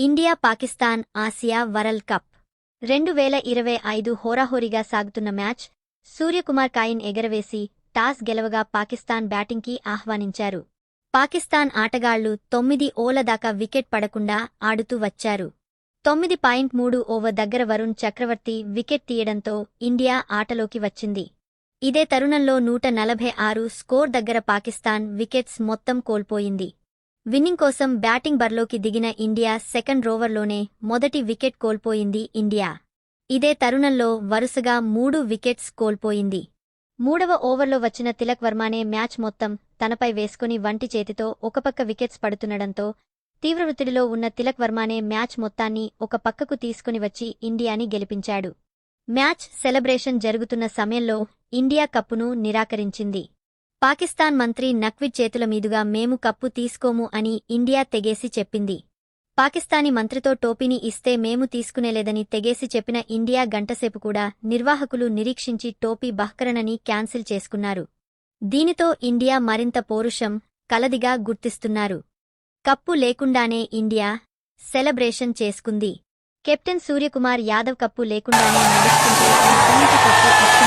India Pakistan Asia world cup. రెండు వేల ఇరవై ఐదు హోరాహోరీగా సాగుతున్న మ్యాచ్ సూర్యకుమార్ కాయిన్ ఎగరవేసి టాస్ గెలవగా పాకిస్తాన్ బ్యాటింగ్కి ఆహ్వానించారు. పాకిస్తాన్ ఆటగాళ్ళు తొమ్మిది ఓల దాకా వికెట్ పడకుండా ఆడుతూ వచ్చారు. తొమ్మిది పాయింట్ మూడు ఓవర్ దగ్గర వరుణ్ చక్రవర్తి వికెట్ తీయడంతో ఇండియా ఆటలోకి వచ్చింది. ఇదే తరుణంలో నూట నలభై ఆరు స్కోర్ దగ్గర పాకిస్తాన్ వికెట్స్ మొత్తం కోల్పోయింది. విన్నింగ్ కోసం బ్యాటింగ్ బర్లోకి దిగిన ఇండియా సెకండ్ రోవర్లోనే మొదటి వికెట్ కోల్పోయింది ఇండియా. ఇదే తరుణంలో వరుసగా మూడు వికెట్స్ కోల్పోయింది. మూడవ ఓవర్లో వచ్చిన తిలక్ వర్మానే మ్యాచ్ మొత్తం తనపై వేసుకుని వంటి చేతితో ఒకపక్క వికెట్స్ పడుతుండడంతో తీవ్రవృత్తిడిలో ఉన్న తిలక్ వర్మానే మ్యాచ్ మొత్తాన్ని ఒక పక్కకు తీసుకుని వచ్చి ఇండియాని గెలిపించాడు. మ్యాచ్ సెలబ్రేషన్ జరుగుతున్న సమయంలో ఇండియా కప్పును నిరాకరించింది. పాకిస్తాన్ మంత్రి నక్విద్ చేతుల మీదుగా మేము కప్పు తీసుకోము అని ఇండియా తెగేసి చెప్పింది. పాకిస్తానీ మంత్రితో టోపీని ఇస్తే మేము తీసుకునేలేదని తెగేసి చెప్పిన ఇండియా గంటసేపు కూడా నిర్వాహకులు నిరీక్షించి టోపీ బహ్కరణని క్యాన్సిల్ చేసుకున్నారు. దీనితో ఇండియా మరింత పౌరుషం కలదిగా గుర్తిస్తున్నారు. కప్పు లేకుండానే ఇండియా సెలబ్రేషన్ చేసుకుంది. కెప్టెన్ సూర్యకుమార్ యాదవ్ కప్పు లేకుండానే నడుస్తుంటే కప్పు